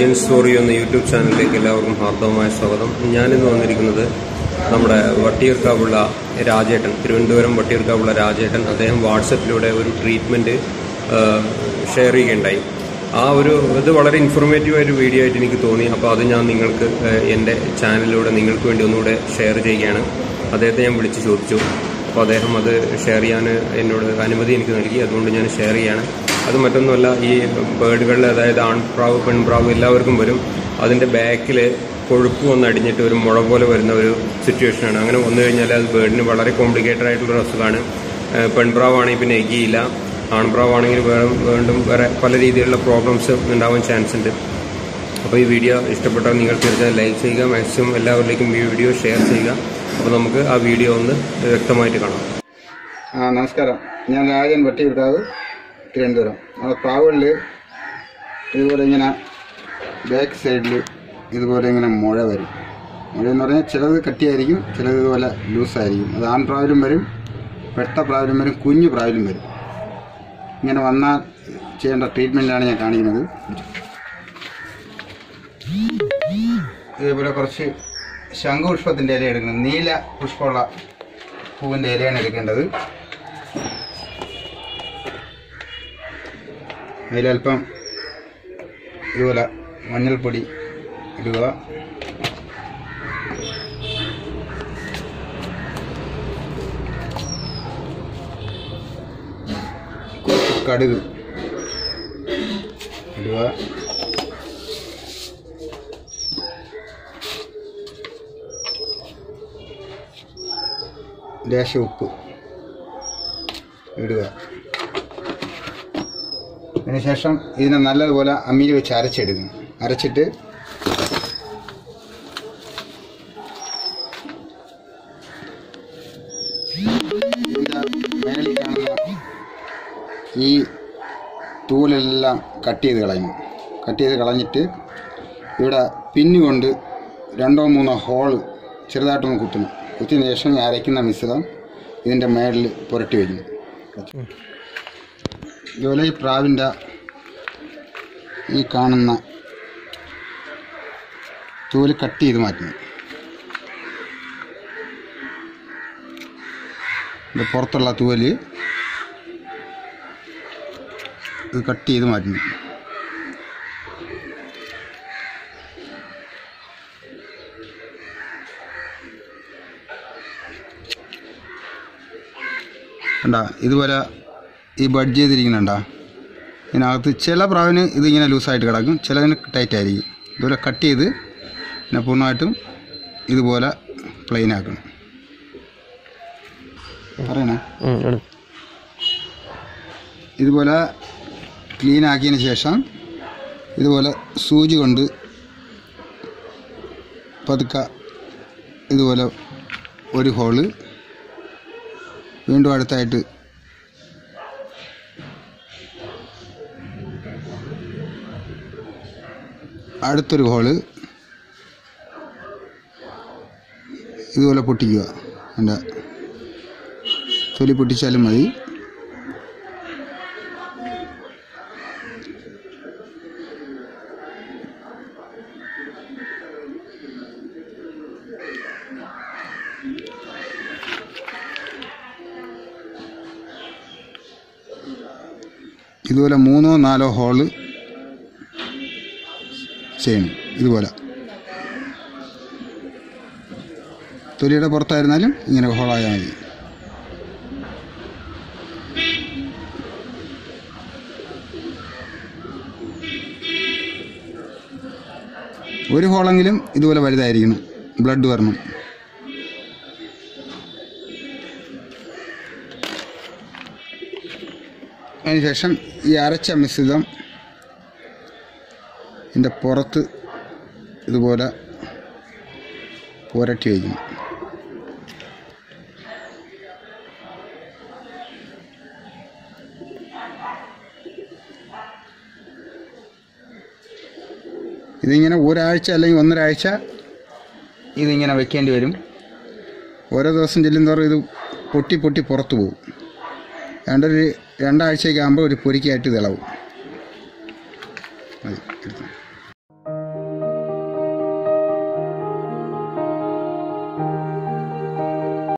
Jins story എന്ന YouTube ചാനലിലേക്ക് എല്ലാവർക്കും ഹാർദവമായ സ്വാഗതം. ഞാനിന്ന് വന്നിരിക്കുന്നത് നമ്മുടെ വട്ടിയൂർക്കാവുള്ള രാജേട്ടൻ തിരുവനന്തപുരം വട്ടിയൂർക്കാവുള്ള രാജേട്ടൻ. അദ്ദേഹം വാട്സപ്പിലൂടെ ഒരു ട്രീറ്റ്മെന്റ് ഷെയർ ചെയ്യുകയുണ്ടായി. ആ ഒരു ഇത് വളരെ ഇൻഫോർമേറ്റീവ് ആയൊരു വീഡിയോ ആയിട്ട് എനിക്ക് തോന്നി. അപ്പോൾ അത് ഞാൻ നിങ്ങൾക്ക് എന്റെ ചാനലിലൂടെ നിങ്ങൾക്ക് വേണ്ടി ഒന്നുകൂടെ ഷെയർ ചെയ്യുകയാണ്. അദ്ദേഹത്തെ ഞാൻ വിളിച്ച് ചോദിച്ചു. അപ്പോൾ അദ്ദേഹം അത് ഷെയർ ചെയ്യാൻ എന്നോട് അനുമതി എനിക്ക് നൽകി. അതുകൊണ്ട് ഞാൻ ഷെയർ ചെയ്യാണ്. അത് മറ്റൊന്നുമല്ല ഈ ബേഡുകളിൽ അതായത് ആൺപ്രാവ് പെൺപ്രാവ് എല്ലാവർക്കും വരും. അതിന്റെ ബാക്കിൽ കൊഴുപ്പ് ഒന്ന് അടിഞ്ഞിട്ട് ഒരു മുഴ പോലെ വരുന്ന ഒരു സിറ്റുവേഷനാണ് അങ്ങനെ വന്നു കഴിഞ്ഞാൽ അത് ബേഡിന് വളരെ കോംപ്ലിക്കേറ്റഡ് ആയിട്ടുള്ള ഒരു അസുഖമാണ്. പെൺപ്രാവാണെങ്കിൽ പിന്നെ എഗിയില്ല. ആൺപ്രാവാണെങ്കിൽ വേറെ വീണ്ടും വേറെ പല രീതിയിലുള്ള പ്രോബ്ലംസ് ഉണ്ടാവാൻ ചാൻസ് ഉണ്ട്. അപ്പോൾ ഈ വീഡിയോ ഇഷ്ടപ്പെട്ടാൽ നിങ്ങൾ തീർച്ചയായും ലൈക്ക് ചെയ്യുക. മാക്സിമം എല്ലാവരിലേക്കും ഈ വീഡിയോ ഷെയർ ചെയ്യുക. അപ്പോൾ നമുക്ക് ആ വീഡിയോ ഒന്ന് വ്യക്തമായിട്ട് കാണാം. ആ നമസ്കാരം. ഞാൻ രാജൻ വട്ടിയൂർക്കാവ് തിരുവനന്തപുരം. നമ്മുടെ പ്രാവുകളിൽ ഇതുപോലെ ഇങ്ങനെ ബാക്ക് സൈഡിൽ ഇതുപോലെ ഇങ്ങനെ മുഴ വരും. മുഴ എന്ന് പറഞ്ഞാൽ ചിലത് കട്ടിയായിരിക്കും ചിലത് ഇതുപോലെ ലൂസായിരിക്കും. അത് ആൺപ്രാവിലും വരും പെട്ട പ്രാവിലും വരും കുഞ്ഞു പ്രാവിലും വരും. ഇങ്ങനെ വന്നാൽ ചെയ്യേണ്ട ട്രീറ്റ്മെന്റാണ് ഞാൻ കാണിക്കുന്നത്. ഇതേപോലെ കുറച്ച് ശംഖുപുഷ്പത്തിന്റെ ഇല എടുക്കുന്നത്. നീല പുഷ്പമുള്ള പൂവിന്റെ ഇലയാണ് എടുക്കേണ്ടത്. അതിലൽപ്പം ഇതുപോലെ മഞ്ഞൾപ്പൊടി ഇടുക. കടുക് ഇടുക. ലേശം ഉപ്പ് ഇടുക. അതിനുശേഷം ഇതിനെ നല്ലതുപോലെ അമ്മിയിൽ വെച്ച് അരച്ചെടുക്കും. അരച്ചിട്ട് ഈ തൂലെല്ലാം കട്ട് ചെയ്ത് കളയണം കട്ട് ചെയ്ത് കളഞ്ഞിട്ട് ഇവിടെ പിന്നുകൊണ്ട് രണ്ടോ മൂന്നോ ഹോൾ ചെറുതായിട്ടൊന്ന് കുത്തണം. കുത്തിയതിന് ശേഷം ഈ അരയ്ക്കുന്ന മിശ്രിതം ഇതിന്റെ മേളിൽ പുരട്ടി വയ്ക്കും ഇതുപോലെ ഈ പ്രാവിന്റെ ഈ കാണുന്ന തൂൽ കട്ട് ചെയ്ത് മാറ്റുന്നു. ഇത് പുറത്തുള്ള തൂൽ ഇത് കട്ട് ചെയ്ത് മാറ്റണം കണ്ട ഇതുപോലെ ഈ ബഡ് ചെയ്തിരിക്കുന്നുണ്ട. ഇതിനകത്ത് ചില പ്രാവിന് ഇതിങ്ങനെ ലൂസായിട്ട് കിടക്കും ചിലതിന് ടൈറ്റ് ആയിരിക്കും. ഇതുപോലെ കട്ട് ചെയ്ത് പിന്നെ പൂർണമായിട്ടും ഇതുപോലെ പ്ലെയിൻ ആക്കണം പറയണേ. ഇതുപോലെ ക്ലീൻ ആക്കിയതിന് ശേഷം ഇതുപോലെ സൂചി കൊണ്ട് പതുക്കെ ഇതുപോലെ ഒരു ഹോൾ വീണ്ടും അടുത്തായിട്ട്. അടുത്തൊരു ഹോൾ ഇതുപോലെ പൊട്ടിക്കുക. എന്റെ തൊലി പൊട്ടിച്ചാലും മതി. ഇതുപോലെ മൂന്നോ നാലോ ഹോൾ ചെയ്യണം ഇതുപോലെ. തൊലിയുടെ പുറത്തായിരുന്നാലും ഇങ്ങനെ ഹോളായാൽ മതി. ഒരു ഹോളെങ്കിലും ഇതുപോലെ വലുതായിരിക്കണം. ബ്ലഡ് വരണം. അതിനുശേഷം ഈ അരച്ച മിശ്രിതം ഇതിന്റെ പുറത്ത് ഇതുപോലെ പുരട്ടി വയ്ക്കും. ഇതിങ്ങനെ ഒരാഴ്ച അല്ലെങ്കിൽ ഒന്നരാഴ്ച ഇതിങ്ങനെ വെക്കേണ്ടി വരും. ഓരോ ദിവസം ചെല്ലുന്തോറും ഇത് പൊട്ടി പൊട്ടി പുറത്തു പോകും. രണ്ടൊരു രണ്ടാഴ്ചയൊക്കെ ആകുമ്പോൾ ഒരു പൊരിക്കായിട്ട് തിളവും മതി എടുത്തോ.